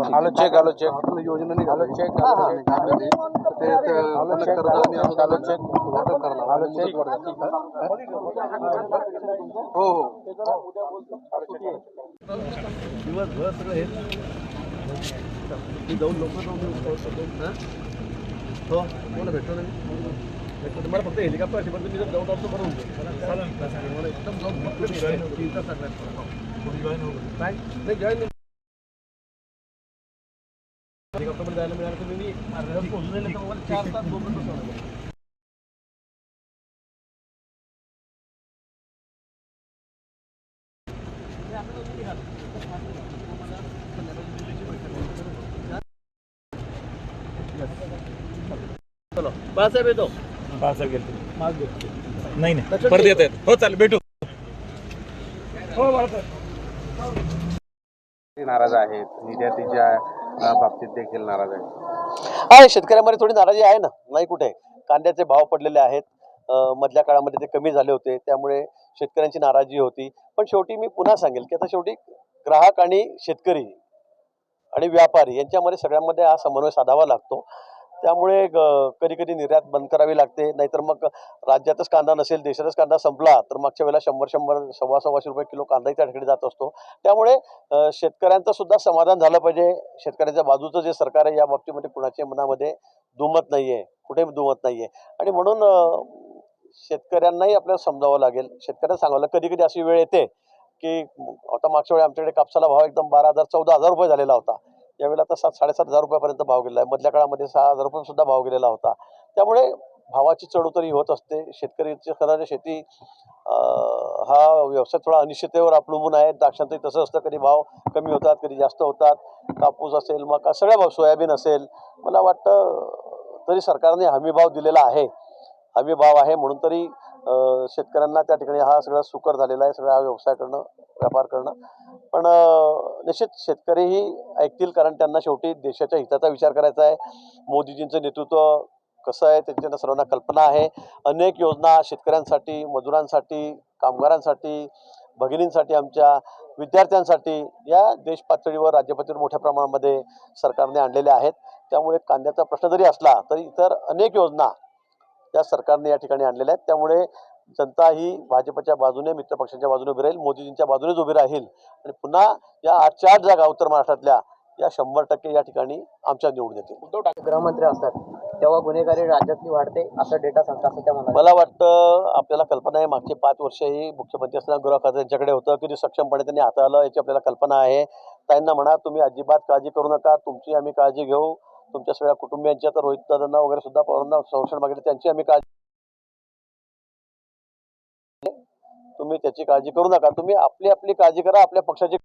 आलो चेक आलो चेक. आपल्या योजना निघाल्या. आलो चेक हा, आलो हा. चेक ते- ते आलो चेक आलो वाटप आलो हो. हो दिवसभर सगळं हे. मी जाऊन लवकर जाऊन हो? कोणाला भेटतो ना मी? भेटतो. मला फक्त हेलिकॉप्टर पण मी जर जाऊन असतो बरं होतं मला एकदम जाऊन फक्त तीन तास लागणार काय नाही जॉईन जायला मिळालं तर मी अर्ध्या जाईल तर मला चार तास. चलो बाळासाहेब येतो. बाळासाहेब गेले. नाही नाही. परत येत आहेत. हो चालेल भेटू. हो बाळासाहेब. नाराज आहेत. निर्यातीच्या अ, बाबतीत देखील नाराज आहे आहे शेतकऱ्यामध्ये थोडी नाराजी आहे ना? नाही कुठे? कांद्याचे भाव पडलेले आहेत. मधल्या काळामध्ये ते कमी झाले होते त्यामुळे शेतकऱ्यांची नाराजी होती. पण शेवटी मी पुन्हा सांगेल की आता शेवटी ग्राहक आणि शेतकरी आणि व्यापारी यांच्यामध्ये सगळ्यांमध्ये हा समन्वय साधावा लागतो. त्यामुळे कधी कधी निर्यात बंद करावी लागते. नाहीतर मग राज्यातच कांदा नसेल देशातच कांदा संपला तर मागच्या वेळेला शंभर शंभर सव्वा सव्वाशे रुपये किलो कांदाही त्या ठिकाणी जात असतो. त्यामुळे शेतकऱ्यांचं सुद्धा समाधान झालं पाहिजे. शेतकऱ्यांच्या बाजूचं जे सरकार आहे या बाबतीमध्ये कुणाच्या मनामध्ये दुमत नाही आहे कुठेही दुमत नाही आहे आणि म्हणून शेतकऱ्यांनाही आपल्याला समजावं लागेल. शेतकऱ्यांना सांगावं लागेल. कधी कधी अशी वेळ येते की आता मागच्या वेळी आमच्याकडे कापसाला भाव एकदम बारा हजार चौदा हजार रुपये झालेला होता. यावेळेला आता सात साडेसात हजार रुपयापर्यंत भाव गेलेला आहे. मधल्या काळामध्ये सहा हजार रुपये सुद्धा भाव गेलेला होता. त्यामुळे भावाची चढउतरी होत असते. शेतकरीची खरं शेती हा व्यवसाय थोडा अनिश्चिततेवर अवलंबून आहे. द्राक्षांतही तसं असतं. कधी भाव कमी होतात कधी जास्त होतात. कापूस असेल मका सगळ्या भाव सोयाबीन असेल. मला वाटतं तरी सरकारने हमी भाव दिलेला आहे. हमी भाव आहे म्हणून तरी शेतकऱ्यांना त्या ठिकाणी हा सगळा सुकर झालेला आहे. सगळा हा व्यवसाय करणं व्यापार करणं. पण निश्चित शेतकरीही ऐकतील कारण त्यांना शेवटी देशाच्या हिताचा विचार करायचा आहे. मोदीजींचं नेतृत्व कसं आहे त्यांच्या सर्वांना कल्पना आहे. अनेक योजना शेतकऱ्यांसाठी मजुरांसाठी कामगारांसाठी भगिनींसाठी आमच्या विद्यार्थ्यांसाठी या देश पातळीवर राज्य पातळीवर मोठ्या प्रमाणामध्ये सरकारने आणलेल्या आहेत. त्यामुळे कांद्याचा प्रश्न जरी असला तरी इतर अनेक योजना या सरकारने या ठिकाणी आणलेल्या आहेत. त्यामुळे जनता ही भाजपच्या बाजूने मित्रपक्षांच्या बाजूने उभी राहील मोदीजींच्या बाजूनेच उभी राहील. आणि पुन्हा या आठच्या आठ जागा उत्तर महाराष्ट्रातल्या या शंभर टक्के या ठिकाणी आमच्या निवडून येतील. उद्धव ठाकरे गृहमंत्री असतात. तेव्हा गुन्हेगारी राज्यातली वाढते असं डेटा सांगतात मला वाटतं आपल्याला कल्पना आहे मागचे पाच वर्षही मुख्यमंत्री असताना गृह खातं त्यांच्याकडे होतं किती सक्षमपणे त्यांनी हाताळलं याची आपल्याला कल्पना आहे. त्यांना म्हणा तुम्ही अजिबात काळजी करू नका तुमची आम्ही काळजी घेऊ. तुमच्या सगळ्या कुटुंबियांची आता रोहित दादांना वगैरे सुद्धा संरक्षण मागितलं त्यांची आम्ही काळजी त्याची काळजी करू नका. तुम्ही आपली आपली काळजी करा आपल्या पक्षाची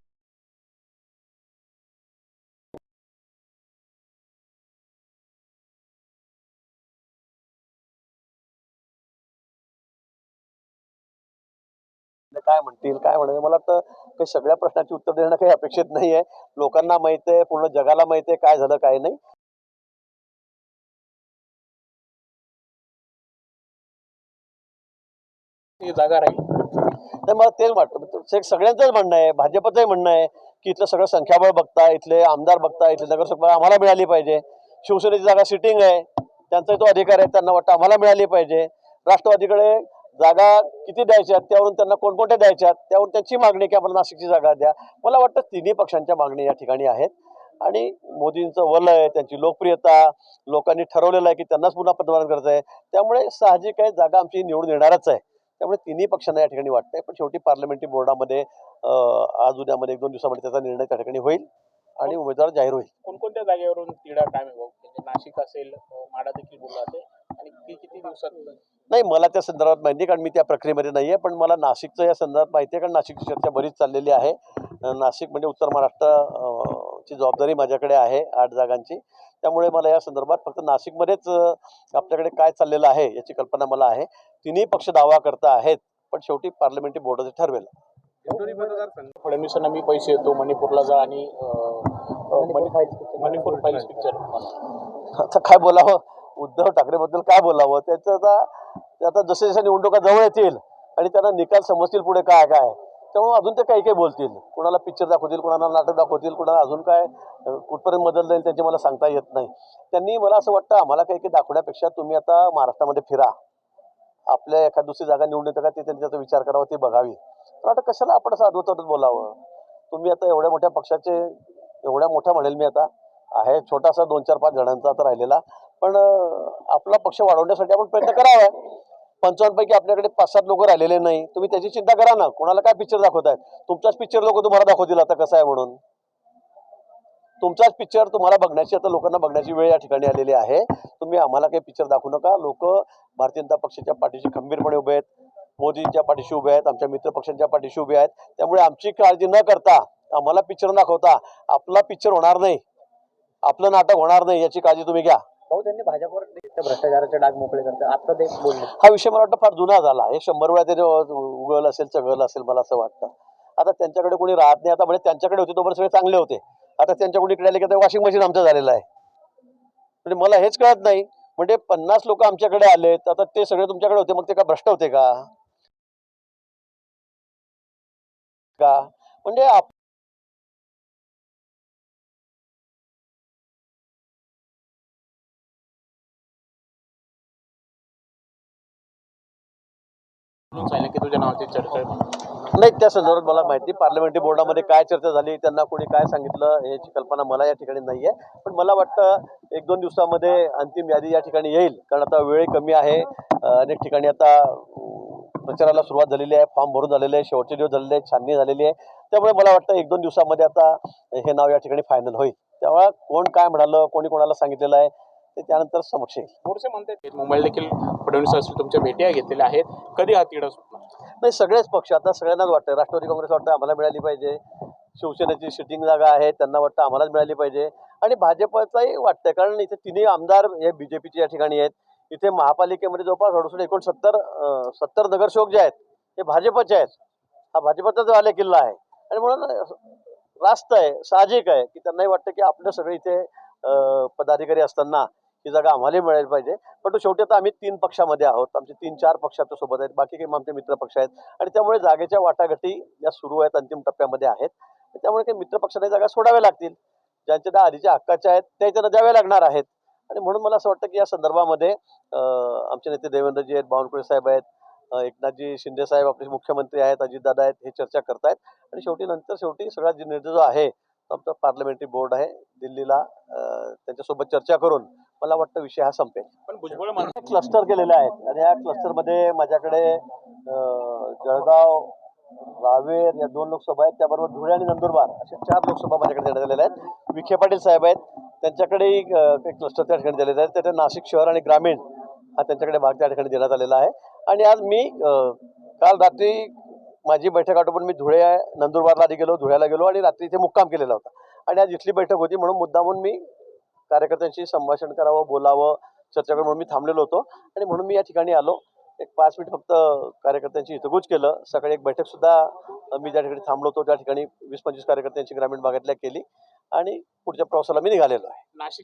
काय म्हणतील काय म्हणतील? मला वाटतं काही सगळ्या प्रश्नाची उत्तर देणं काही अपेक्षित नाही आहे लोकांना माहिती आहे पूर्ण जगाला माहीत आहे काय झालं काय नाही. जागा राहील. नाही मला तेच वाटतं. म्हणजे ते सगळ्यांचंच म्हणणं आहे भाजपचंही म्हणणं आहे की इथलं सगळं संख्याबळ बघता इथले आमदार बघता इथले नगरसेवक आम्हाला मिळाली पाहिजे. शिवसेनेची जागा सिटिंग आहे त्यांचा तो अधिकार आहे त्यांना वाटतं आम्हाला मिळाली पाहिजे. राष्ट्रवादीकडे जागा किती द्यायच्यात त्यावरून त्यांना कोणकोणत्या द्यायच्यात त्यावरून त्यांची मागणी की आम्हाला नाशिकची जागा द्या. मला वाटतं तिन्ही पक्षांच्या मागणी या ठिकाणी आहेत. आणि मोदींचं वलय त्यांची लोकप्रियता लोकांनी ठरवलेलं आहे की त्यांनाच पुन्हा पंतप्रधान करायचं आहे. त्यामुळे साहजिक आहे जागा आमची निवडून येणारच आहे. त्यामुळे तिन्ही पक्षांना या ठिकाणी वाटतंय. पण शेवटी पार्लमेंटरी बोर्डामध्ये आज उद्यामध्ये एक दोन दिवसामध्ये त्याचा निर्णय त्या ठिकाणी होईल आणि उमेदवार जाहीर होईल. कोणकोणत्या जागेवरून तिढा भाऊ? म्हणजे नाशिक असेल माढा देखील बोलला ते आणि ती किती दिवसात नाही मला त्या संदर्भात माहिती आहे, कारण मी त्या प्रक्रियेमध्ये नाही आहे पण मला नाशिकचं या संदर्भात माहिती आहे कारण नाशिकची चर्चा बरीच चाललेली आहे. नाशिक म्हणजे उत्तर महाराष्ट्र ची जबाबदारी माझ्याकडे आहे आठ जागांची. त्यामुळे मला या संदर्भात फक्त नाशिकमध्येच आपल्याकडे काय चाललेलं आहे याची कल्पना मला आहे. तिन्ही पक्ष दावा करता आहेत पण शेवटी पार्लमेंटरी बोर्ड ठरवेल. फडणवीसांना मी पैसे येतो मणिपूरला जा आणि मणिपूर फाईल्स पिक्चर आता काय बोलावं? उद्धव ठाकरेबद्दल काय बोलावं? त्याचं आता ते आता जसे जसे निवडणुका जवळ येतील आणि त्यांना निकाल समजतील पुढे काय काय त्यामुळे अजून ते काही काही बोलतील. कुणाला पिक्चर दाखवतील कुणाला नाटक दाखवतील कुणाला अजून काय कुठपर्यंत बदल जाईल त्यांचे मला सांगता येत नाही. त्यांनी मला असं वाटतं आम्हाला काही काही दाखवण्यापेक्षा तुम्ही आता महाराष्ट्रामध्ये फिरा. आपल्या एखाद दुसरी जागा निवडून येतं का ते त्यांनी त्याचा विचार करावा ती बघावी. तर आता कशाला आपण असं अधोतट बोलावं? तुम्ही आता एवढ्या मोठ्या पक्षाचे एवढ्या मोठ्या म्हणेल मी आता आहे छोटासा दोन चार पाच जणांचा आता राहिलेला. पण आपला पक्ष वाढवण्यासाठी आपण प्रयत्न करावा. पंचावन्नपैकी आपल्याकडे पाच सात लोक राहिलेले नाही. तुम्ही त्याची चिंता करा ना. कोणाला काय पिक्चर दाखवतायत तुमचाच पिक्चर लोक तुम्हाला दाखवतील आता कसं आहे म्हणून. तुमचाच पिक्चर तुम्हाला बघण्याची आता लोकांना बघण्याची वेळ या ठिकाणी आलेली आहे. तुम्ही आम्हाला काही पिक्चर दाखवू नका. लोक भारतीय जनता पक्षाच्या पाठीशी खंबीरपणे उभे आहेत. मोदींच्या पाठीशी उभे आहेत. आमच्या मित्र पक्षांच्या पाठीशी उभे आहेत. त्यामुळे आमची काळजी न करता आम्हाला पिक्चर दाखवता आपला पिक्चर होणार नाही. आपलं नाटक होणार नाही याची काळजी तुम्ही घ्या. भाऊ त्यांनी भाजपवर भ्रष्टाचाराचे डाग मोकळे करतात. आता ते बोलले. हा विषय मला वाटतं फार जुना झाला. हे शंभर वेळा त्याने उगल असेल चगल असेल मला असं वाटतं. आता त्यांच्याकडे कोणी राहत नाही. आता म्हणजे त्यांच्याकडे होते तोपर्यंत सगळे चांगले होते. आता त्यांच्याकडे इकडे आले की वॉशिंग मशीन आमचं झालेलं आहे. म्हणजे मला हेच कळत नाही. म्हणजे पन्नास लोक आमच्याकडे आलेत. आता ते सगळे तुमच्याकडे होते मग ते का भ्रष्ट होते का? का? म्हणजे सांगितलं की तुझ्या नावाची चर्चा आहे नाही त्या संदर्भात मला माहिती पार्लमेंटरी बोर्डामध्ये काय चर्चा झाली त्यांना कोणी काय सांगितलं याची कल्पना मला या ठिकाणी नाही आहे पण मला वाटतं एक दोन दिवसामध्ये अंतिम यादी या ठिकाणी येईल कारण आता वेळ कमी आहे. अनेक ठिकाणी आता प्रचाराला सुरुवात झालेली आहे फॉर्म भरून झालेले आहे शेवटचे दिवस झालेले आहेत छाननी झालेली आहे. त्यामुळे मला वाटतं एक दोन दिवसामध्ये आता हे नाव या ठिकाणी फायनल होईल. तेव्हा कोण काय म्हणालं कोणी कोणाला सांगितलेलं आहे ते त्यानंतर समक्ष येईल. थोडेसे म्हणतात मुंबईला देखील फडणवीस असतील तुमच्या भेट्या घेतलेल्या आहेत. कधी हा तिढा सुटणार? नाही सगळेच पक्ष आता सगळ्यांनाच वाटतं. राष्ट्रवादी काँग्रेस वाटतं आम्हाला मिळाली पाहिजे. शिवसेनेची सिटिंग जागा आहे त्यांना वाटतं आम्हालाच मिळाली पाहिजे. आणि भाजपचाही वाटतंय कारण इथे तिन्ही आमदार हे बीजेपीचे या ठिकाणी आहेत. इथे महापालिकेमध्ये जवळपास अडुसष्ट एकोणसत्तर सत्तर नगरसेवक जे आहेत हे भाजपचे आहेत. हा भाजपचा जो आले किल्ला आहे. आणि म्हणून रास्त आहे साहजिक आहे की त्यांनाही वाटतं की आपलं सगळे इथे पदाधिकारी असताना ही जागा आम्हाला मिळायला पाहिजे. पण तो शेवटी आता आम्ही तीन पक्षामध्ये आहोत. आमचे तीन चार पक्ष आमच्यासोबत आहेत. बाकी काही आमचे मित्र पक्ष आहेत. आणि त्यामुळे जागेच्या वाटाघाटी या सुरू आहेत अंतिम टप्प्यामध्ये आहेत. त्यामुळे काही मित्र पक्षाने जागा सोडाव्या लागतील. ज्यांच्या त्या आधीच्या हक्काच्या आहेत त्या त्यांना द्याव्या लागणार आहेत. आणि म्हणून मला असं वाटतं की या संदर्भामध्ये आमचे नेते देवेंद्रजी आहेत बावनकुळे साहेब आहेत एकनाथजी शिंदे साहेब आपले मुख्यमंत्री आहेत अजितदादा आहेत हे चर्चा करतायत. आणि शेवटी नंतर शेवटी सगळा जे निर्णय जो आहे तो आमचा पार्लमेंटरी बोर्ड आहे दिल्लीला त्यांच्यासोबत चर्चा करून मला वाटतं विषय हा संपेल. पण भुजबळ क्लस्टर केलेले आहेत आणि या क्लस्टरमध्ये माझ्याकडे जळगाव रावेर या दोन लोकसभा आहेत. त्याबरोबर धुळे आणि नंदुरबार अशा चार लोकसभा माझ्याकडे देण्यात आलेल्या आहेत. विखे पाटील साहेब आहेत. त्यांच्याकडेही क्लस्टर त्या ठिकाणी दिलेले आहेत त्याच्या नाशिक शहर आणि ग्रामीण हा त्यांच्याकडे भाग त्या ठिकाणी देण्यात आलेला आहे. आणि आज मी काल रात्री माझी बैठक आटोपून मी धुळे नंदुरबारला आधी गेलो धुळ्याला गेलो आणि रात्री इथे मुक्काम केलेला होता. आणि आज इथली बैठक होती म्हणून मुद्दामून मी कार्यकर्त्यांशी संभाषण करावं बोलावं चर्चा करून म्हणून मी थांबलेलो होतो. आणि म्हणून मी या ठिकाणी आलो. एक पाच मिनिट फक्त कार्यकर्त्यांची हितगुज केलं. सकाळी एक बैठक सुद्धा मी ज्या ठिकाणी थांबलो होतो त्या ठिकाणी वीस पंचवीस कार्यकर्त्यांची ग्रामीण भागातल्या केली. आणि पुढच्या प्रवासाला मी निघालेलो आहे. नाशिक